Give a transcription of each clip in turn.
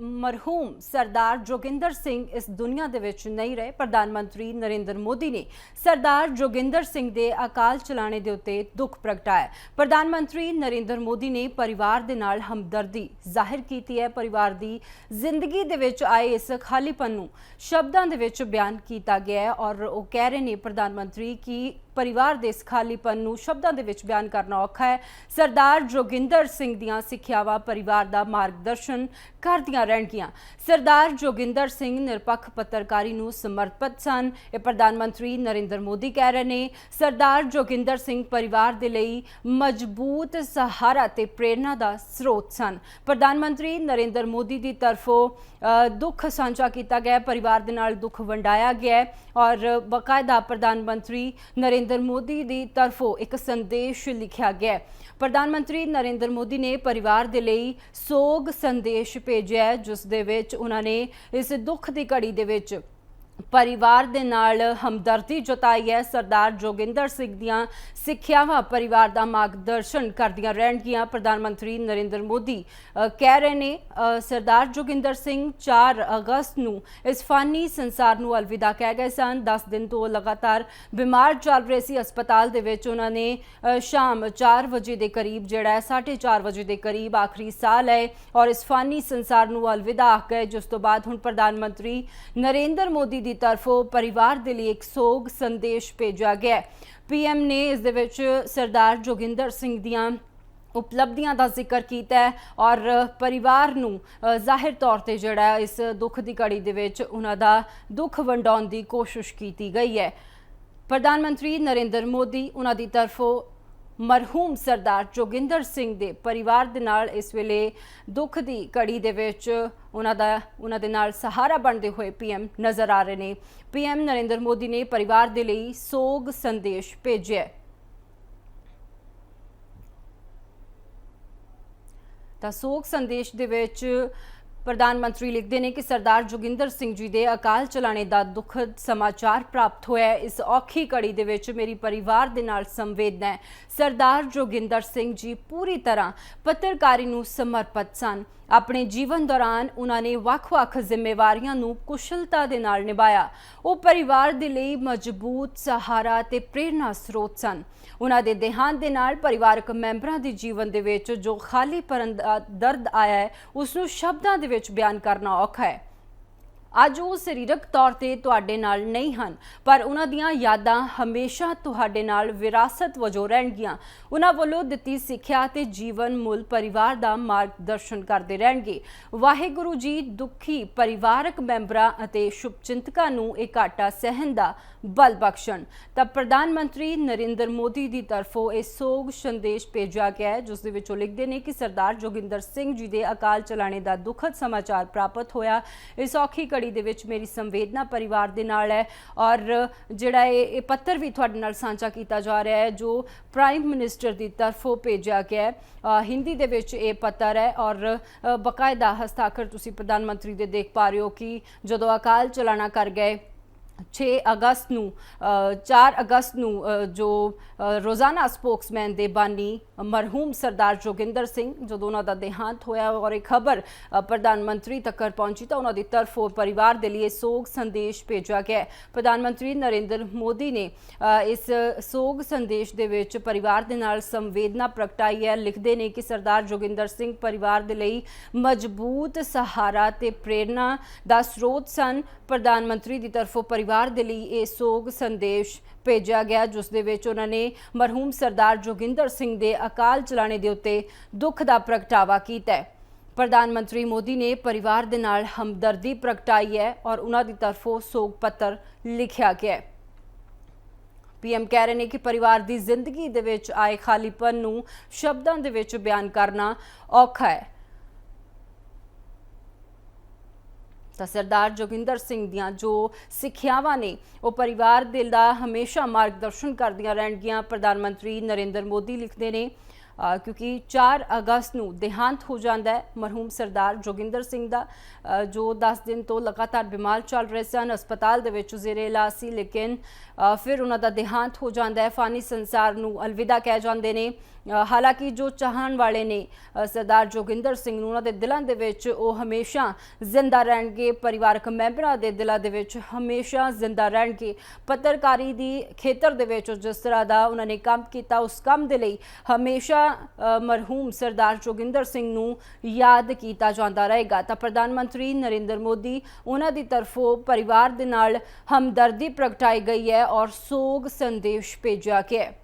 ਮਰਹੂਮ ਸਰਦਾਰ ਜੋਗਿੰਦਰ ਸਿੰਘ ਇਸ ਦੁਨੀਆ ਦੇ ਵਿੱਚ ਨਹੀਂ ਰਹੇ। ਪ੍ਰਧਾਨ ਮੰਤਰੀ ਨਰਿੰਦਰ ਮੋਦੀ ਨੇ ਸਰਦਾਰ ਜੋਗਿੰਦਰ ਸਿੰਘ ਦੇ ਅਕਾਲ ਚਲਾਣੇ ਦੇ ਉੱਤੇ ਦੁੱਖ ਪ੍ਰਗਟਾਇਆ ਪ੍ਰਧਾਨ ਮੰਤਰੀ ਨਰਿੰਦਰ ਮੋਦੀ ਨੇ ਪਰਿਵਾਰ ਦੇ ਨਾਲ ਹਮਦਰਦੀ ਜ਼ਾਹਿਰ ਕੀਤੀ ਹੈ। ਪਰਿਵਾਰ ਦੀ ਜ਼ਿੰਦਗੀ ਦੇ ਵਿੱਚ ਆਏ ਇਸ ਖਾਲੀਪਨ ਨੂੰ ਸ਼ਬਦਾਂ ਦੇ ਵਿੱਚ ਬਿਆਨ ਕੀਤਾ ਗਿਆ ਹੈ ਔਰ ਉਹ ਕਹਿ ਰਹੇ ਨੇ ਪ੍ਰਧਾਨ ਮੰਤਰੀ ਕਿ ਪਰਿਵਾਰ ਦੇ ਇਸ ਖਾਲੀਪਨ ਨੂੰ ਸ਼ਬਦਾਂ ਦੇ ਵਿੱਚ ਬਿਆਨ ਕਰਨਾ ਔਖਾ ਹੈ। ਸਰਦਾਰ ਜੋਗਿੰਦਰ ਸਿੰਘ ਦੀਆਂ ਸਿੱਖਿਆਵਾਂ ਪਰਿਵਾਰ ਦਾ ਮਾਰਗਦਰਸ਼ਨ ਕਰਦੀਆਂ ਰਹਿਣਗੀਆਂ ਸਰਦਾਰ ਜੋਗਿੰਦਰ ਸਿੰਘ ਨਿਰਪੱਖ ਪੱਤਰਕਾਰੀ ਨੂੰ ਸਮਰਪਿਤ ਸਨ। ਇਹ ਪ੍ਰਧਾਨ ਮੰਤਰੀ ਨਰਿੰਦਰ ਮੋਦੀ ਕਹਿ ਰਹੇ ਨੇ ਸਰਦਾਰ ਜੋਗਿੰਦਰ ਸਿੰਘ ਪਰਿਵਾਰ ਦੇ ਲਈ ਮਜ਼ਬੂਤ ਸਹਾਰਾ ਤੇ ਪ੍ਰੇਰਣਾ ਦਾ ਸਰੋਤ ਸਨ। ਪ੍ਰਧਾਨ ਮੰਤਰੀ ਨਰਿੰਦਰ ਮੋਦੀ ਦੀ ਤਰਫੋਂ ਅ, ਦੁੱਖ ਸਾਂਝਾ ਕੀਤਾ ਗਿਆ ਪਰਿਵਾਰ ਦੇ ਨਾਲ ਦੁੱਖ ਵੰਡਾਇਆ ਗਿਆ ਔਰ ਬਕਾਇਦਾ ਪ੍ਰਧਾਨ ਮੰਤਰੀ ਨਰਿੰਦਰ ਮੋਦੀ ਦੀ ਤਰਫੋਂ ਇੱਕ ਸੰਦੇਸ਼ ਲਿਖਿਆ ਗਿਆ ਪ੍ਰਧਾਨ ਮੰਤਰੀ ਨਰਿੰਦਰ ਮੋਦੀ ਨੇ ਪਰਿਵਾਰ ਦੇ ਲਈ ਸੋਗ ਸੰਦੇਸ਼ ਭੇਜਿਆ ਜਿਸ ਦੇ ਵਿੱਚ ਉਹਨਾਂ ਨੇ ਇਸ ਦੁੱਖ ਦੀ ਘੜੀ ਦੇ ਵਿੱਚ ਪਰਿਵਾਰ ਦੇ ਨਾਲ ਹਮਦਰਦੀ ਜਤਾਈ ਹੈ। ਸਰਦਾਰ ਜੋਗਿੰਦਰ ਸਿੰਘ ਦੀਆਂ ਸਿੱਖਿਆਵਾਂ ਪਰਿਵਾਰ ਦਾ ਮਾਰਗਦਰਸ਼ਨ ਕਰਦੀਆਂ ਰਹਿਣਗੀਆਂ। ਪ੍ਰਧਾਨ ਮੰਤਰੀ ਨਰਿੰਦਰ ਮੋਦੀ ਕਹਿ ਰਹੇ ਨੇ ਸਰਦਾਰ ਜੋਗਿੰਦਰ ਸਿੰਘ 4 ਅਗਸਤ ਨੂੰ ਇਸ ਫਾਨੀ ਸੰਸਾਰ ਨੂੰ ਅਲਵਿਦਾ ਕਹਿ ਗਏ ਸਨ। 10 ਦਿਨ ਤੋਂ ਲਗਾਤਾਰ ਬਿਮਾਰ ਚੱਲ ਰਹੇ ਸੀ ਹਸਪਤਾਲ ਦੇ ਵਿੱਚ। ਉਹਨਾਂ ਨੇ ਸ਼ਾਮ 4 ਵਜੇ ਦੇ ਕਰੀਬ, ਜਿਹੜਾ ਹੈ 4:30 ਵਜੇ ਦੇ ਕਰੀਬ ਆਖਰੀ ਸਾਹ ਲਏ ਔਰ ਇਸ ਫਾਨੀ ਸੰਸਾਰ ਨੂੰ ਅਲਵਿਦਾ ਆਖ ਗਏ, ਜਿਸ ਤੋਂ ਬਾਅਦ ਹੁਣ ਪ੍ਰਧਾਨ ਮੰਤਰੀ ਨਰਿੰਦਰ ਮੋਦੀ ਦੀ ਤਰਫੋਂ ਪਰਿਵਾਰ ਦੇ ਲਈ ਇੱਕ ਸੋਗ ਸੰਦੇਸ਼ ਭੇਜਿਆ ਗਿਆ ਪੀਐਮ ਨੇ ਇਸ ਦੇ ਵਿੱਚ ਸਰਦਾਰ ਜੋਗਿੰਦਰ ਸਿੰਘ ਦੀਆਂ ਉਪਲਬਧੀਆਂ ਦਾ ਜ਼ਿਕਰ ਕੀਤਾ ਹੈ ਔਰ ਪਰਿਵਾਰ ਨੂੰ ਜ਼ਾਹਿਰ ਤੌਰ ਤੇ ਜਿਹੜਾ ਇਸ ਦੁੱਖ ਦੀ ਘੜੀ ਦੇ ਵਿੱਚ ਉਹਨਾਂ ਦਾ ਦੁੱਖ ਵੰਡਾਉਣ ਦੀ ਕੋਸ਼ਿਸ਼ ਕੀਤੀ ਗਈ ਹੈ। ਪ੍ਰਧਾਨ ਮੰਤਰੀ ਨਰਿੰਦਰ ਮੋਦੀ ਉਹਨਾਂ ਦੀ ਤਰਫੋਂ ਮਰਹੂਮ ਸਰਦਾਰ ਜੋਗਿੰਦਰ ਸਿੰਘ ਦੇ ਪਰਿਵਾਰ ਦੇ ਨਾਲ ਇਸ ਵੇਲੇ ਦੁੱਖ ਦੀ ਘੜੀ ਦੇ ਵਿੱਚ ਉਹਨਾਂ ਦਾ, ਉਹਨਾਂ ਦੇ ਨਾਲ ਸਹਾਰਾ ਬਣਦੇ ਹੋਏ ਪੀਐਮ ਨਜ਼ਰ ਆ ਰਹੇ ਨੇ। ਪੀਐਮ ਨਰਿੰਦਰ ਮੋਦੀ ਨੇ ਪਰਿਵਾਰ ਦੇ ਲਈ ਸੋਗ ਸੰਦੇਸ਼ ਭੇਜਿਆ ਤਾਂ ਸੋਗ ਸੰਦੇਸ਼ ਦੇ ਵਿੱਚ ਪ੍ਰਧਾਨ ਮੰਤਰੀ ਲਿਖਦੇ ਨੇ ਕਿ ਸਰਦਾਰ ਜੋਗਿੰਦਰ ਸਿੰਘ ਜੀ ਦੇ ਅਕਾਲ ਚਲਾਣੇ ਦਾ ਦੁਖਦ ਸਮਾਚਾਰ ਪ੍ਰਾਪਤ ਹੋਇਆ ਇਸ ਔਖੀ ਘੜੀ ਦੇ ਵਿੱਚ ਮੇਰੀ ਪਰਿਵਾਰ ਦੇ ਨਾਲ ਸੰਵੇਦਨਾ ਹੈ। ਸਰਦਾਰ ਜੋਗਿੰਦਰ ਸਿੰਘ ਜੀ ਪੂਰੀ ਤਰ੍ਹਾਂ ਪੱਤਰਕਾਰੀ ਨੂੰ ਸਮਰਪਿਤ ਸਨ। ਆਪਣੇ ਜੀਵਨ ਦੌਰਾਨ ਉਹਨਾਂ ਨੇ ਵੱਖ-ਵੱਖ ਜ਼ਿੰਮੇਵਾਰੀਆਂ ਨੂੰ ਕੁਸ਼ਲਤਾ ਦੇ ਨਾਲ ਨਿਭਾਇਆ। ਉਹ ਪਰਿਵਾਰ ਦੇ ਲਈ ਮਜ਼ਬੂਤ ਸਹਾਰਾ ਤੇ ਪ੍ਰੇਰਨਾ ਸਰੋਤ ਸਨ। ਉਹਨਾਂ ਦੇ ਦੇਹਾਂਤ ਦੇ ਨਾਲ ਪਰਿਵਾਰਕ ਮੈਂਬਰਾਂ ਦੇ ਜੀਵਨ ਦੇ ਵਿੱਚ ਜੋ ਖਾਲੀ ਦਰਦ ਆਇਆ ਹੈ ਉਸ ਨੂੰ ਸ਼ਬਦਾਂ ਦੇ ਵਿੱਚ ਬਿਆਨ ਕਰਨਾ ਔਖਾ ਹੈ। ਅੱਜ ਉਹ ਸਰੀਰਕ ਤੌਰ ਤੇ ਤੁਹਾਡੇ ਨਾਲ ਨਹੀਂ ਹਨ, ਪਰ ਉਹਨਾਂ ਦੀਆਂ ਯਾਦਾਂ ਹਮੇਸ਼ਾ ਤੁਹਾਡੇ ਨਾਲ ਵਿਰਾਸਤ ਵਜੋਂ ਰਹਿਣਗੀਆਂ। ਉਹਨਾਂ ਵੱਲੋਂ ਦਿੱਤੀ ਸਿੱਖਿਆ ਤੇ ਜੀਵਨ ਮੁੱਲ ਪਰਿਵਾਰ ਦਾ ਮਾਰਗਦਰਸ਼ਨ ਕਰਦੇ ਰਹਿਣਗੇ। ਵਾਹਿਗੁਰੂ ਜੀ ਦੁਖੀ ਪਰਿਵਾਰਕ ਮੈਂਬਰਾਂ ਅਤੇ ਸ਼ੁਭਚਿੰਤਕਾਂ ਨੂੰ ਇਹ ਘਾਟਾ ਸਹਿਣ ਦਾ ਬਲ ਬਖਸ਼ਣ। ਤਾਂ ਪ੍ਰਧਾਨ ਮੰਤਰੀ ਨਰਿੰਦਰ ਮੋਦੀ ਦੀ ਤਰਫੋਂ ਇਹ ਸੋਗ ਸੰਦੇਸ਼ ਭੇਜਿਆ ਗਿਆ ਹੈ, ਜਿਸ ਦੇ ਵਿੱਚ ਉਹ ਲਿਖਦੇ ਨੇ ਕਿ ਸਰਦਾਰ ਜੋਗਿੰਦਰ ਸਿੰਘ ਜੀ ਦੇ ਅਕਾਲ ਚਲਾਣੇ ਦਾ ਦੁਖਦ ਸਮਾਚਾਰ ਪ੍ਰਾਪਤ ਹੋਇਆ। ਇਸ ਔਖੀ ਘੜੀ ਦੇ ਵਿੱਚ ਮੇਰੀ ਸੰਵੇਦਨਾ ਪਰਿਵਾਰ ਦੇ ਨਾਲ ਹੈ ਔਰ ਜਿਹੜਾ ਇਹ ਇਹ ਪੱਤਰ ਵੀ ਤੁਹਾਡੇ ਨਾਲ ਸਾਂਝਾ ਕੀਤਾ ਜਾ ਰਿਹਾ ਹੈ ਜੋ ਪ੍ਰਾਈਮ ਮਿਨਿਸਟਰ ਦੀ ਤਰਫੋਂ ਭੇਜਿਆ ਗਿਆ ਹੈ। ਹਿੰਦੀ ਦੇ ਵਿੱਚ ਇਹ ਪੱਤਰ ਹੈ ਔਰ ਅ, ਬਕਾਇਦਾ ਹਸਤਾਖਰ ਤੁਸੀਂ ਪ੍ਰਧਾਨ ਮੰਤਰੀ ਦੇ ਦੇਖ ਪਾ ਰਹੇ ਹੋ ਕਿ ਜਦੋਂ ਅਕਾਲ ਚਲਾਣਾ ਕਰ ਗਏ 6 ਅਗਸਤ ਨੂੰ ਅ, 4 ਅਗਸਤ ਨੂੰ ਜੋ ਰੋਜ਼ਾਨਾ ਸਪੋਕਸਮੈਨ ਦੇ ਬਾਨੀ ਮਰਹੂਮ ਸਰਦਾਰ ਜੋਗਿੰਦਰ ਸਿੰਘ ਜਦੋਂ ਉਹਨਾਂ ਦਾ ਦੇਹਾਂਤ ਹੋਇਆ ਔਰ ਇਹ ਖਬਰ ਪ੍ਰਧਾਨ ਮੰਤਰੀ ਤੱਕ ਪਹੁੰਚੀ ਤਾਂ ਉਹਨਾਂ ਦੀ ਤਰਫੋਂ ਪਰਿਵਾਰ ਦੇ ਲਈ ਸੋਗ ਸੰਦੇਸ਼ ਭੇਜਿਆ ਗਿਆ ਪ੍ਰਧਾਨ ਮੰਤਰੀ ਨਰਿੰਦਰ ਮੋਦੀ ਨੇ ਇਸ ਸੋਗ ਸੰਦੇਸ਼ ਦੇ ਵਿੱਚ ਪਰਿਵਾਰ ਦੇ ਨਾਲ ਸੰਵੇਦਨਾ ਪ੍ਰਗਟਾਈ ਹੈ। ਲਿਖਦੇ ਨੇ ਕਿ ਸਰਦਾਰ ਜੋਗਿੰਦਰ ਸਿੰਘ ਪਰਿਵਾਰ ਦੇ ਲਈ ਮਜ਼ਬੂਤ ਸਹਾਰਾ ਤੇ ਪ੍ਰੇਰਣਾ ਦਾ ਸਰੋਤ ਸਨ। ਪ੍ਰਧਾਨ ਮੰਤਰੀ ਦੀ ਤਰਫੋਂ ਪਰਿਵਾਰ ਦੇ ਲਈ ਇਹ ਸੋਗ ਸੰਦੇਸ਼ ਭੇਜਿਆ ਗਿਆ, ਜਿਸ ਦੇ ਵਿੱਚ ਉਹਨਾਂ ਨੇ ਮਰਹੂਮ ਸਰਦਾਰ ਜੋਗਿੰਦਰ ਸਿੰਘ ਦੇ ਅਕਾਲ ਚਲਾਣੇ ਦੇ ਉੱਤੇ ਦੁੱਖ ਦਾ ਪ੍ਰਗਟਾਵਾ ਕੀਤਾ ਹੈ। ਪ੍ਰਧਾਨ ਮੰਤਰੀ ਮੋਦੀ ਨੇ ਪਰਿਵਾਰ ਦੇ ਨਾਲ ਹਮਦਰਦੀ ਪ੍ਰਗਟਾਈ ਹੈ ਔਰ ਉਹਨਾਂ ਦੀ ਤਰਫੋਂ ਸੋਗ ਪੱਤਰ ਲਿਖਿਆ ਗਿਆ ਹੈ। ਪੀਐਮ ਕਹਿ ਰਹੇ ਨੇ ਕਿ ਪਰਿਵਾਰ ਦੀ ਜ਼ਿੰਦਗੀ ਦੇ ਵਿੱਚ ਆਏ ਖਾਲੀਪਨ ਨੂੰ ਸ਼ਬਦਾਂ ਦੇ ਵਿੱਚ ਬਿਆਨ ਕਰਨਾ ਔਖਾ ਹੈ। ਤਾਂ ਸਰਦਾਰ ਜੋਗਿੰਦਰ ਸਿੰਘ ਦੀਆਂ ਜੋ ਸਿੱਖਿਆਵਾਂ ਨੇ, ਉਹ ਪਰਿਵਾਰ ਦਿਲ ਦਾ ਹਮੇਸ਼ਾ ਮਾਰਗਦਰਸ਼ਨ ਕਰਦੀਆਂ ਰਹਿਣਗੀਆਂ। ਪ੍ਰਧਾਨ ਮੰਤਰੀ ਨਰਿੰਦਰ ਮੋਦੀ ਲਿਖਦੇ ਨੇ ਕਿਉਂਕਿ 4 ਅਗਸਤ ਨੂੰ ਦੇਹਾਂਤ ਹੋ ਜਾਂਦਾ ਹੈ ਮਰਹੂਮ ਸਰਦਾਰ ਜੋਗਿੰਦਰ ਸਿੰਘ ਦਾ ਜੋ 10 ਦਿਨ ਤੋਂ ਲਗਾਤਾਰ ਬਿਮਾਰ ਚੱਲ ਰਹੇ ਸਨ, ਹਸਪਤਾਲ ਦੇ ਵਿੱਚ ਜ਼ੇਰੇ ਇਲਾਜ ਸੀ, ਲੇਕਿਨ ਫਿਰ ਉਹਨਾਂ ਦਾ ਦੇਹਾਂਤ ਹੋ ਜਾਂਦਾ ਹੈ, ਫਾਨੀ ਸੰਸਾਰ ਨੂੰ ਅਲਵਿਦਾ ਕਹਿ ਜਾਂਦੇ ਨੇ। ਹਾਲਾਂਕਿ ਜੋ ਚਾਹਣ ਵਾਲੇ ਨੇ ਸਰਦਾਰ ਜੋਗਿੰਦਰ ਸਿੰਘ ਨੂੰ ਉਹਨਾਂ ਦੇ ਦਿਲਾਂ ਦੇ ਵਿੱਚ ਉਹ ਹਮੇਸ਼ਾ ਜ਼ਿੰਦਾ ਰਹਿਣਗੇ, ਪਰਿਵਾਰਕ ਮੈਂਬਰਾਂ ਦੇ ਦਿਲਾਂ ਦੇ ਵਿੱਚ ਹਮੇਸ਼ਾ ਜ਼ਿੰਦਾ ਰਹਿਣਗੇ। ਪੱਤਰਕਾਰੀ ਦੀ ਖੇਤਰ ਦੇ ਵਿੱਚ ਜਿਸ ਤਰ੍ਹਾਂ ਦਾ ਉਹਨਾਂ ਨੇ ਕੰਮ ਕੀਤਾ, ਉਸ ਕੰਮ ਦੇ ਲਈ ਹਮੇਸ਼ਾ ਮਰਹੂਮ ਸਰਦਾਰ ਜੋਗਿੰਦਰ ਸਿੰਘ ਨੂੰ ਯਾਦ ਕੀਤਾ ਜਾਂਦਾ ਰਹੇਗਾ। ਤਾਂ ਪ੍ਰਧਾਨ ਮੰਤਰੀ ਨਰਿੰਦਰ ਮੋਦੀ ਉਹਨਾਂ ਦੀ ਤਰਫੋਂ ਪਰਿਵਾਰ ਦੇ ਨਾਲ ਹਮਦਰਦੀ ਪ੍ਰਗਟਾਈ ਗਈ ਹੈ ਔਰ ਸੋਗ ਸੰਦੇਸ਼ ਭੇਜਿਆ ਗਿਆ ਹੈ।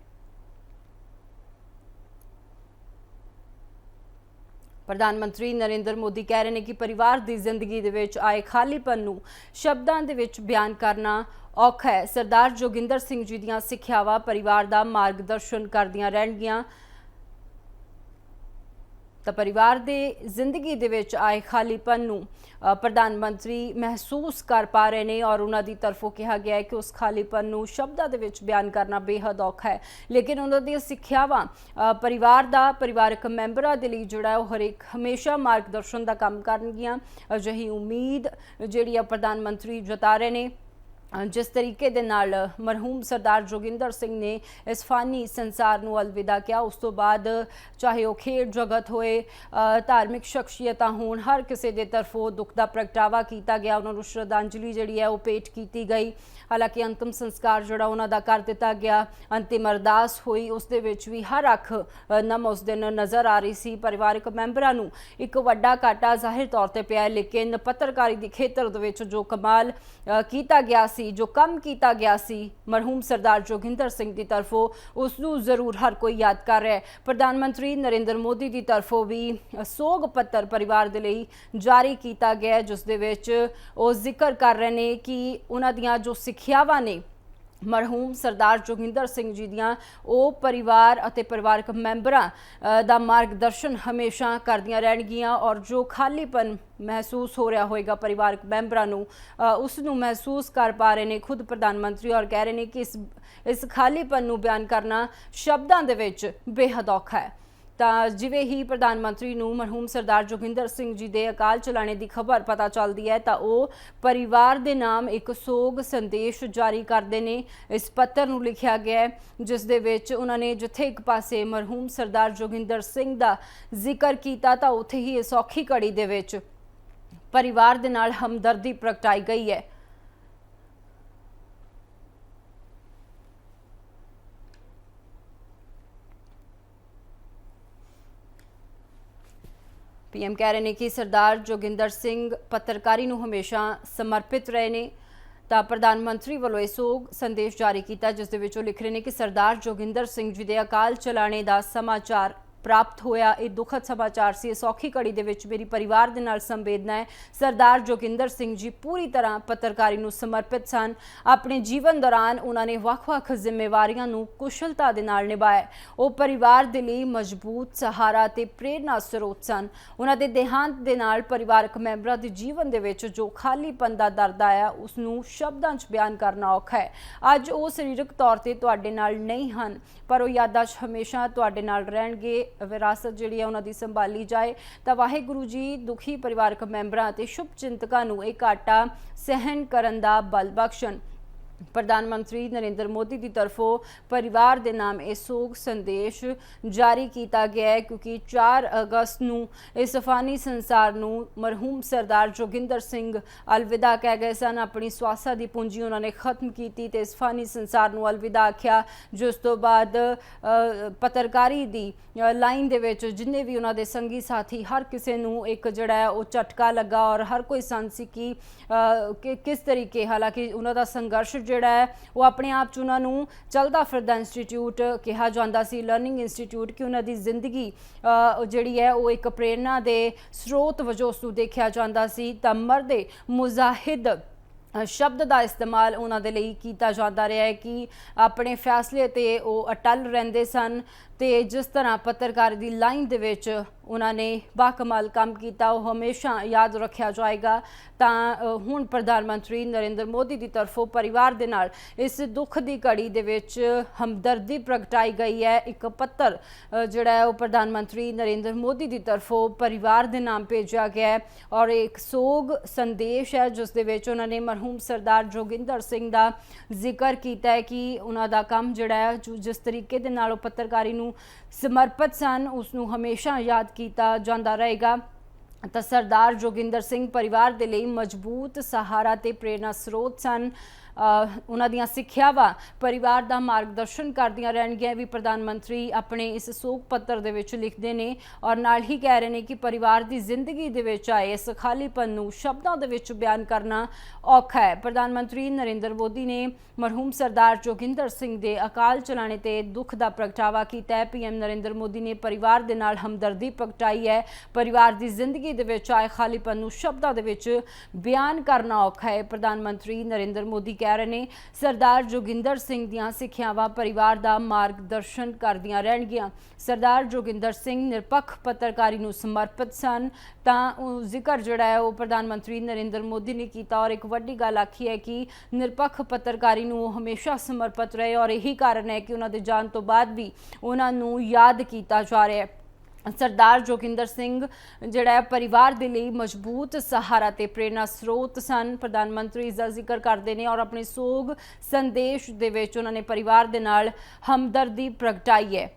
ਪ੍ਰਧਾਨ ਮੰਤਰੀ ਨਰਿੰਦਰ ਮੋਦੀ ਕਹਿ ਰਹੇ ਨੇ ਕਿ ਪਰਿਵਾਰ ਦੀ ਜ਼ਿੰਦਗੀ ਦੇ ਵਿੱਚ ਆਏ ਖਾਲੀਪਨ ਨੂੰ ਸ਼ਬਦਾਂ ਦੇ ਵਿੱਚ ਬਿਆਨ ਕਰਨਾ ਔਖਾ ਹੈ। ਸਰਦਾਰ ਜੋਗਿੰਦਰ ਸਿੰਘ ਜੀ ਦੀਆਂ ਸਿੱਖਿਆਵਾਂ ਪਰਿਵਾਰ ਦਾ ਮਾਰਗਦਰਸ਼ਨ ਕਰਦੀਆਂ ਰਹਿਣਗੀਆਂ। ਤਾਂ ਪਰਿਵਾਰ ਦੇ ਜ਼ਿੰਦਗੀ ਦੇ ਵਿੱਚ ਆਏ ਖਾਲੀਪਨ ਨੂੰ ਪ੍ਰਧਾਨ ਮੰਤਰੀ ਮਹਿਸੂਸ ਕਰ ਪਾ ਰਹੇ ਨੇ ਔਰ ਉਹਨਾਂ ਦੀ ਤਰਫੋਂ ਕਿਹਾ ਗਿਆ ਹੈ ਕਿ ਉਸ ਖਾਲੀਪਨ ਨੂੰ ਸ਼ਬਦਾਂ ਦੇ ਵਿੱਚ ਬਿਆਨ ਕਰਨਾ ਬੇहद ਔਖਾ ਹੈ। ਲੇਕਿਨ ਉਹਨਾਂ ਦੀਆਂ ਸਿੱਖਿਆਵਾਂ ਪਰਿਵਾਰ ਦਾ, ਪਰਿਵਾਰਕ ਮੈਂਬਰਾਂ ਦੇ ਲਈ ਜਿਹੜਾ ਉਹ ਹਰੇਕ ਹਮੇਸ਼ਾ ਮਾਰਗਦਰਸ਼ਨ ਦਾ ਕੰਮ ਕਰਨਗੀਆਂ। ਅਜਿਹੀ ਉਮੀਦ ਜਿਹੜੀ ਆ ਪ੍ਰਧਾਨ ਮੰਤਰੀ ਜਤਾ ਰਹੇ ਨੇ। ਜਿਸ ਤਰੀਕੇ ਦੇ ਨਾਲ ਮਰਹੂਮ ਸਰਦਾਰ ਜੋਗਿੰਦਰ ਸਿੰਘ ਨੇ ਇਸ ਫਾਨੀ ਸੰਸਾਰ ਨੂੰ ਅਲਵਿਦਾ ਕਿਹਾ, ਉਸ ਤੋਂ ਬਾਅਦ ਚਾਹੇ ਉਹ ਖੇਡ ਜਗਤ ਹੋਏ ਧਾਰਮਿਕ ਸ਼ਖਸੀਅਤਾਂ ਹੋਣ, ਹਰ ਕਿਸੇ ਦੇ ਤਰਫੋਂ ਦੁੱਖ ਦਾ ਪ੍ਰਗਟਾਵਾ ਕੀਤਾ ਗਿਆ, ਉਹਨਾਂ ਨੂੰ ਸ਼ਰਧਾਂਜਲੀ ਜਿਹੜੀ ਹੈ ਉਹ ਭੇਟ ਕੀਤੀ ਗਈ। ਹਾਲਾਂਕਿ ਅੰਤਮ ਸੰਸਕਾਰ ਜਿਹੜਾ ਉਹਨਾਂ ਦਾ ਕਰ ਦਿੱਤਾ ਗਿਆ, ਅੰਤਿਮ ਅਰਦਾਸ ਹੋਈ, ਉਸ ਦੇ ਵਿੱਚ ਵੀ ਹਰ ਅੱਖ ਨਮ ਉਸ ਦਿਨ ਨਜ਼ਰ ਆ ਰਹੀ ਸੀ। ਪਰਿਵਾਰਕ ਮੈਂਬਰਾਂ ਨੂੰ ਇੱਕ ਵੱਡਾ ਘਾਟਾ ਜ਼ਾਹਿਰ ਤੌਰ ਤੇ ਪਿਆ, ਲੇਕਿਨ ਪੱਤਰਕਾਰੀ ਦੇ ਖੇਤਰ ਦੇ ਵਿੱਚ ਜੋ ਕਮਾਲ ਕੀਤਾ ਗਿਆ ਸੀ ਜੋ ਕੰਮ ਕੀਤਾ ਗਿਆ ਸੀ, ਮਰਹੂਮ ਸਰਦਾਰ ਜੋਗਿੰਦਰ ਸਿੰਘ ਦੀ ਤਰਫੋਂ ਉਸ ਨੂੰ ਜ਼ਰੂਰ ਹਰ ਕੋਈ ਯਾਦ ਕਰ ਰਿਹਾ ਹੈ। ਪ੍ਰਧਾਨ ਮੰਤਰੀ ਨਰਿੰਦਰ ਮੋਦੀ ਦੀ ਤਰਫੋਂ ਵੀ ਸੋਗ ਪੱਤਰ ਪਰਿਵਾਰ ਦੇ ਲਈ ਜਾਰੀ ਕੀਤਾ ਗਿਆ ਜਿਸ ਦੇ ਵਿੱਚ ਉਹ ਜ਼ਿਕਰ ਕਰ ਰਹੇ ਨੇ ਕਿ ਉਹਨਾਂ ਦੀਆਂ ਜੋ ਸਿੱਖਿਆਵਾਂ ਨੇ ਮਰਹੂਮ ਸਰਦਾਰ ਜੋਗਿੰਦਰ ਸਿੰਘ ਜੀ ਦੀਆਂ ਉਹ ਪਰਿਵਾਰ ਅਤੇ ਪਰਿਵਾਰਕ ਮੈਂਬਰਾਂ ਦਾ ਮਾਰਗਦਰਸ਼ਨ ਹਮੇਸ਼ਾ ਕਰਦੀਆਂ ਰਹਿਣਗੀਆਂ ਔਰ ਜੋ ਖਾਲੀਪਨ ਮਹਿਸੂਸ ਹੋ ਰਿਹਾ ਹੋਵੇਗਾ ਪਰਿਵਾਰਕ ਮੈਂਬਰਾਂ ਨੂੰ ਉਸ ਨੂੰ ਮਹਿਸੂਸ ਕਰ ਪਾ ਰਹੇ ਨੇ ਖੁਦ ਪ੍ਰਧਾਨ ਮੰਤਰੀ ਔਰ ਕਹਿ ਰਹੇ ਨੇ ਕਿ ਇਸ ਇਸ ਖਾਲੀਪਨ ਨੂੰ ਬਿਆਨ ਕਰਨਾ ਸ਼ਬਦਾਂ ਦੇ ਵਿੱਚ ਬੇਹੱਦ ਔਖਾ ਹੈ। ਤਾਂ ਜਿਵੇਂ ਹੀ ਪ੍ਰਧਾਨ ਮੰਤਰੀ ਨੂੰ ਮਰਹੂਮ ਸਰਦਾਰ ਜੋਗਿੰਦਰ ਸਿੰਘ ਜੀ ਦੇ ਅਕਾਲ ਚਲਾਣੇ ਦੀ ਖਬਰ ਪਤਾ ਚੱਲਦੀ ਹੈ, ਤਾਂ ਉਹ ਪਰਿਵਾਰ ਦੇ ਨਾਮ ਇੱਕ ਸੋਗ ਸੰਦੇਸ਼ ਜਾਰੀ ਕਰਦੇ ਨੇ। ਇਸ ਪੱਤਰ ਨੂੰ ਲਿਖਿਆ ਗਿਆ ਹੈ, ਜਿਸ ਦੇ ਵਿੱਚ ਉਹਨਾਂ ਨੇ ਜਿੱਥੇ ਇੱਕ ਪਾਸੇ ਮਰਹੂਮ ਸਰਦਾਰ ਜੋਗਿੰਦਰ ਸਿੰਘ ਦਾ ਜ਼ਿਕਰ ਕੀਤਾ, ਤਾਂ ਉੱਥੇ ਹੀ ਇਸ ਔਖੀ ਘੜੀ ਦੇ ਵਿੱਚ ਪਰਿਵਾਰ ਦੇ ਨਾਲ ਹਮਦਰਦੀ ਪ੍ਰਗਟਾਈ ਗਈ ਹੈ। ਪੀਐਮ ਕਹਿ ਰਹੇ ਨੇ ਕਿ ਸਰਦਾਰ ਜੋਗਿੰਦਰ ਸਿੰਘ ਪੱਤਰਕਾਰੀ ਨੂੰ ਹਮੇਸ਼ਾ ਸਮਰਪਿਤ ਰਹੇ ਨੇ। ਤਾਂ ਪ੍ਰਧਾਨ ਮੰਤਰੀ ਵੱਲੋਂ ਇਹ ਸੋਗ ਸੰਦੇਸ਼ ਜਾਰੀ ਕੀਤਾ, ਜਿਸ ਦੇ ਵਿੱਚ ਉਹ ਲਿਖ ਰਹੇ ਨੇ ਕਿ ਸਰਦਾਰ ਜੋਗਿੰਦਰ ਸਿੰਘ ਜੀ ਦੇ ਅਕਾਲ ਚਲਾਣੇ ਦਾ ਸਮਾਚਾਰ ਪ੍ਰਾਪਤ ਹੋਇਆ। ਇਹ ਦੁਖਦ ਸਮਾਚਾਰ ਸੀ। ਇਸ ਔਖੀ ਘੜੀ ਦੇ ਵਿੱਚ ਮੇਰੀ ਪਰਿਵਾਰ ਦੇ ਨਾਲ ਸੰਵੇਦਨਾ ਹੈ। ਸਰਦਾਰ ਜੋਗਿੰਦਰ ਸਿੰਘ ਜੀ ਪੂਰੀ ਤਰ੍ਹਾਂ ਪੱਤਰਕਾਰੀ ਨੂੰ ਸਮਰਪਿਤ ਸਨ। ਆਪਣੇ ਜੀਵਨ ਦੌਰਾਨ ਉਹਨਾਂ ਨੇ ਵੱਖ-ਵੱਖ ਜ਼ਿੰਮੇਵਾਰੀਆਂ ਨੂੰ ਕੁਸ਼ਲਤਾ ਦੇ ਨਾਲ ਨਿਭਾਇਆ। ਉਹ ਪਰਿਵਾਰ ਦੇ ਲਈ ਮਜ਼ਬੂਤ ਸਹਾਰਾ ਤੇ ਪ੍ਰੇਰਨਾ ਸਰੋਤ ਸਨ। ਉਹਨਾਂ ਦੇ ਦੇਹਾਂਤ ਦੇ ਨਾਲ ਪਰਿਵਾਰਕ ਮੈਂਬਰਾਂ ਦੇ ਜੀਵਨ ਦੇ ਵਿੱਚ ਜੋ ਖਾਲੀਪਨ ਦਾ ਦਰਦ ਆਇਆ ਉਸ ਨੂੰ ਸ਼ਬਦਾਂ 'ਚ ਬਿਆਨ ਕਰਨਾ ਔਖਾ ਹੈ। ਅੱਜ ਉਹ ਸਰੀਰਕ ਤੌਰ ਤੇ ਤੁਹਾਡੇ ਨਾਲ ਨਹੀਂ ਹਨ, ਪਰ ਉਹ ਯਾਦਾਂ 'ਚ ਹਮੇਸ਼ਾ ਤੁਹਾਡੇ ਨਾਲ ਰਹਿਣਗੇ। ਵਿਰਾਸਤ ਜਿਹੜੀ ਹੈ ਉਹਨਾਂ ਦੀ ਸੰਭਾਲੀ ਜਾਏ, ਤਾਂ ਵਾਹਿਗੁਰੂ ਜੀ ਦੁਖੀ ਪਰਿਵਾਰਕ ਮੈਂਬਰਾਂ ਅਤੇ ਸ਼ੁਭ ਚਿੰਤਕਾਂ ਨੂੰ ਇਹ ਘਾਟਾ ਸਹਿਣ ਕਰਨ ਦਾ ਬਲ ਬਖਸ਼ਣ। ਪ੍ਰਧਾਨ ਮੰਤਰੀ ਨਰਿੰਦਰ ਮੋਦੀ ਦੀ ਤਰਫੋਂ ਪਰਿਵਾਰ ਦੇ ਨਾਮ ਇਹ ਸੋਗ ਸੰਦੇਸ਼ ਜਾਰੀ ਕੀਤਾ ਗਿਆ ਹੈ, ਕਿਉਂਕਿ 4 ਅਗਸਤ ਨੂੰ ਇਸ ਫਾਨੀ ਸੰਸਾਰ ਨੂੰ ਮਰਹੂਮ ਸਰਦਾਰ ਜੋਗਿੰਦਰ ਸਿੰਘ ਅਲਵਿਦਾ ਕਹਿ ਗਏ ਸਨ। ਆਪਣੀ ਸਵਾਸਾ ਦੀ ਪੂੰਜੀ ਉਹਨਾਂ ਨੇ ਖਤਮ ਕੀਤੀ ਤੇ ਇਸ ਫਾਨੀ ਸੰਸਾਰ ਨੂੰ ਅਲਵਿਦਾ ਆਖਿਆ, ਜਿਸ ਤੋਂ ਬਾਅਦ ਪੱਤਰਕਾਰੀ ਦੀ ਲਾਈਨ ਦੇ ਵਿੱਚ ਜਿੰਨੇ ਵੀ ਉਹਨਾਂ ਦੇ ਸੰਗੀ ਸਾਥੀ, ਹਰ ਕਿਸੇ ਨੂੰ ਇੱਕ ਜਿਹੜਾ ਹੈ, ਉਹ ਝਟਕਾ ਲੱਗਾ ਔਰ ਹਰ ਕੋਈ ਸੰਸੀ ਕਿ ਕਿ, ਕਿਸ ਤਰੀਕੇ, ਹਾਲਾਂਕਿ ਉਹਨਾਂ ਦਾ ਸੰਘਰਸ਼ ਜਿਹੜਾ ਹੈ ਉਹ ਆਪਣੇ ਆਪ ਚ ਉਹਨਾਂ ਨੂੰ ਚਲਦਾ ਫਿਰਦਾ ਇੰਸਟੀਚਿਊਟ ਕਿਹਾ ਜਾਂਦਾ ਸੀ ਲਰਨਿੰਗ ਇੰਸਟੀਚਿਊਟ ਕਿ ਉਹਨਾਂ ਦੀ ਜ਼ਿੰਦਗੀ ਜਿਹੜੀ ਹੈ ਉਹ ਇੱਕ ਪ੍ਰੇਰਣਾ ਦੇ ਸਰੋਤ ਵਜੋਂ ਉਸ ਨੂੰ ਦੇਖਿਆ ਜਾਂਦਾ ਸੀ। ਤਾਂ ਮਰਦੇ ਮੁਜ਼ਾਹਿਦ ਅ, ਸ਼ਬਦ ਦਾ ਇਸਤੇਮਾਲ ਉਹਨਾਂ ਦੇ ਲਈ ਕੀਤਾ ਜਾਂਦਾ ਰਿਹਾ ਹੈ ਕਿ ਆਪਣੇ ਫੈਸਲੇ ਤੇ ਉਹ ਅਟਲ ਰਹਿੰਦੇ ਸਨ। ਤੇ ਜਿਸ ਤਰ੍ਹਾਂ ਪੱਤਰਕਾਰ ਦੀ ਲਾਈਨ ਦੇ ਵਿੱਚ ਉਹਨਾਂ ਨੇ ਬਾਕਮਾਲ ਕੰਮ ਕੀਤਾ, ਉਹ ਹਮੇਸ਼ਾ ਯਾਦ ਰੱਖਿਆ ਜਾਏਗਾ। ਤਾਂ ਹੁਣ ਪ੍ਰਧਾਨ ਮੰਤਰੀ ਨਰਿੰਦਰ ਮੋਦੀ ਦੀ ਤਰਫੋਂ ਪਰਿਵਾਰ ਦੇ ਨਾਲ ਇਸ ਦੁੱਖ ਦੀ ਘੜੀ ਦੇ ਵਿੱਚ ਹਮਦਰਦੀ ਪ੍ਰਗਟਾਈ ਗਈ ਹੈ। ਇੱਕ ਪੱਤਰ ਜਿਹੜਾ ਹੈ, ਉਹ ਪ੍ਰਧਾਨ ਮੰਤਰੀ ਨਰਿੰਦਰ ਮੋਦੀ ਦੀ ਤਰਫੋਂ ਪਰਿਵਾਰ ਦੇ ਨਾਮ ਭੇਜਿਆ ਗਿਆ ਹੈ ਔਰ ਇੱਕ ਸੋਗ ਸੰਦੇਸ਼ ਹੈ, ਜਿਸ ਦੇ ਵਿੱਚ ਉਹਨਾਂ ਨੇ ਮਰਹੂਮ ਸਰਦਾਰ ਜੋਗਿੰਦਰ ਸਿੰਘ ਦਾ ਜ਼ਿਕਰ ਕੀਤਾ ਹੈ ਕਿ ਉਹਨਾਂ ਦਾ ਕੰਮ ਜਿਹੜਾ ਹੈ, ਜੋ- ਜਿਸ ਤਰੀਕੇ ਦੇ ਨਾਲ ਉਹ ਪੱਤਰਕਾਰੀ ਨੂੰ ਨੂੰ ਸਮਰਪਿਤ ਸਨ ਉਸ ਨੂੰ ਹਮੇਸ਼ਾ ਯਾਦ ਕੀਤਾ ਜਾਂਦਾ ਰਹੇਗਾ। ਤਾਂ ਸਰਦਾਰ ਜੋਗਿੰਦਰ ਸਿੰਘ ਪਰਿਵਾਰ ਦੇ ਲਈ ਮਜ਼ਬੂਤ ਸਹਾਰਾ ਤੇ ਪ੍ਰੇਰਨਾ ਸਰੋਤ ਸਨ। ਉਹਨਾਂ ਦੀਆਂ ਸਿੱਖਿਆਵਾਂ ਪਰਿਵਾਰ ਦਾ ਮਾਰਗਦਰਸ਼ਨ ਕਰਦੀਆਂ ਰਹਿਣਗੀਆਂ। ਵੀ ਪ੍ਰਧਾਨ ਮੰਤਰੀ ਆਪਣੇ ਇਸ ਸੋਗ ਪੱਤਰ ਦੇ ਵਿੱਚ ਲਿਖਦੇ ਨੇ ਔਰ ਨਾਲ ਹੀ ਕਹਿ ਰਹੇ ਨੇ ਕਿ ਪਰਿਵਾਰ ਦੀ ਜ਼ਿੰਦਗੀ ਦੇ ਵਿੱਚ ਆਏ ਇਸ ਖਾਲੀਪਨ ਨੂੰ ਸ਼ਬਦਾਂ ਦੇ ਵਿੱਚ ਬਿਆਨ ਕਰਨਾ ਔਖਾ ਹੈ। ਪ੍ਰਧਾਨ ਮੰਤਰੀ ਨਰਿੰਦਰ ਮੋਦੀ ਨੇ ਮਰਹੂਮ ਸਰਦਾਰ ਜੋਗਿੰਦਰ ਸਿੰਘ ਦੇ ਅਕਾਲ ਚਲਾਣੇ ਤੇ ਦੁੱਖ ਦਾ ਪ੍ਰਗਟਾਵਾ ਕੀਤਾ ਹੈ। ਪੀਐਮ ਨਰਿੰਦਰ ਮੋਦੀ ਨੇ ਪਰਿਵਾਰ ਦੇ ਨਾਲ ਹਮਦਰਦੀ ਪ੍ਰਗਟਾਈ ਹੈ। ਪਰਿਵਾਰ ਦੀ ਜ਼ਿੰਦਗੀ ਦੇ ਵਿੱਚ ਆਏ ਖਾਲੀਪਨ ਨੂੰ ਸ਼ਬਦਾਂ ਦੇ ਵਿੱਚ ਬਿਆਨ ਕਰਨਾ ਔਖਾ ਹੈ। ਪ੍ਰਧਾਨ ਮੰਤਰੀ ਨਰਿੰਦਰ ਮੋਦੀ ਕਹਿ ਰਹੇ ਨੇ, ਸਰਦਾਰ ਜੋਗਿੰਦਰ ਸਿੰਘ ਦੀਆਂ ਸਿੱਖਿਆਵਾਂ ਪਰਿਵਾਰ ਦਾ ਮਾਰਗਦਰਸ਼ਨ ਕਰਦੀਆਂ ਰਹਿਣਗੀਆਂ। ਸਰਦਾਰ ਜੋਗਿੰਦਰ ਸਿੰਘ ਨਿਰਪੱਖ ਪੱਤਰਕਾਰੀ ਨੂੰ ਸਮਰਪਿਤ ਸਨ। ਤਾਂ ਉਹ ਜ਼ਿਕਰ ਜਿਹੜਾ ਹੈ, ਉਹ ਪ੍ਰਧਾਨ ਮੰਤਰੀ ਨਰਿੰਦਰ ਮੋਦੀ ਨੇ ਕੀਤਾ ਔਰ ਇੱਕ ਵੱਡੀ ਗੱਲ ਆਖੀ ਹੈ ਕਿ ਨਿਰਪੱਖ ਪੱਤਰਕਾਰੀ ਨੂੰ ਉਹ ਹਮੇਸ਼ਾ ਸਮਰਪਿਤ ਰਹੇ ਔਰ ਇਹੀ ਕਾਰਨ ਹੈ ਕਿ ਉਹਨਾਂ ਦੇ ਜਾਣ ਤੋਂ ਬਾਅਦ ਵੀ ਉਹਨਾਂ ਨੂੰ ਯਾਦ ਕੀਤਾ ਜਾ ਰਿਹਾ ਹੈ। ਸਰਦਾਰ ਜੋਗਿੰਦਰ ਸਿੰਘ, ਜਿਹੜਾ ਪਰਿਵਾਰ ਦੇ ਲਈ ਮਜ਼ਬੂਤ ਸਹਾਰਾ ਤੇ ਪ੍ਰੇਰਨਾ ਸਰੋਤ ਸਨ। ਪ੍ਰਧਾਨ ਮੰਤਰੀ ਇਸ ਦਾ ਜ਼ਿਕਰ ਕਰਦੇ ਨੇ ਔਰ ਆਪਣੇ ਸੋਗ ਸੰਦੇਸ਼ ਦੇ ਵਿੱਚ ਉਹਨਾਂ ਨੇ ਪਰਿਵਾਰ ਦੇ ਨਾਲ ਹਮਦਰਦੀ ਪ੍ਰਗਟਾਈ ਹੈ।